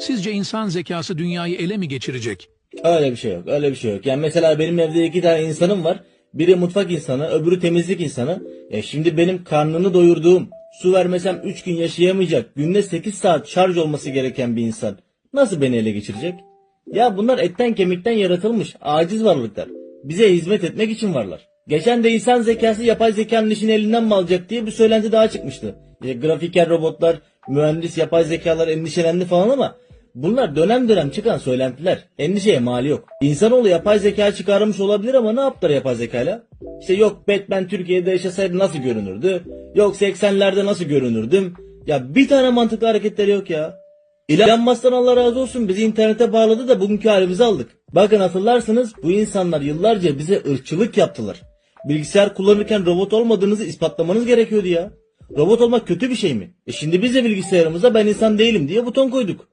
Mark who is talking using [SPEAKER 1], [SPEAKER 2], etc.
[SPEAKER 1] Sizce insan zekası dünyayı ele mi geçirecek?
[SPEAKER 2] Öyle bir şey yok. Öyle bir şey yok. Yani mesela benim evde iki tane insanım var. Biri mutfak insanı, öbürü temizlik insanı. E şimdi benim karnını doyurduğum, su vermesem 3 gün yaşayamayacak, günde 8 saat şarj olması gereken bir insan nasıl beni ele geçirecek? Ya bunlar etten kemikten yaratılmış aciz varlıklar. Bize hizmet etmek için varlar. Geçen de insan zekası yapay zekanın işini elinden mi alacak diye bir söylenti daha çıkmıştı. İşte grafiker robotlar, mühendis yapay zekalar endişelendi falan ama bunlar dönem dönem çıkan söylentiler. Endişeye mali yok. İnsanoğlu yapay zeka çıkarmış olabilir ama ne yaptılar yapay zekayla? İşte yok Batman Türkiye'de yaşasaydı nasıl görünürdü? Yok 80'lerde nasıl görünürdüm? Ya bir tane mantıklı hareketleri yok ya. İlhan Musk'tan Allah razı olsun bizi internete bağladı da bugünkü halimizi aldık. Bakın hatırlarsınız bu insanlar yıllarca bize ırkçılık yaptılar. Bilgisayar kullanırken robot olmadığınızı ispatlamanız gerekiyordu ya. Robot olmak kötü bir şey mi? E şimdi biz de bilgisayarımıza ben insan değilim diye buton koyduk.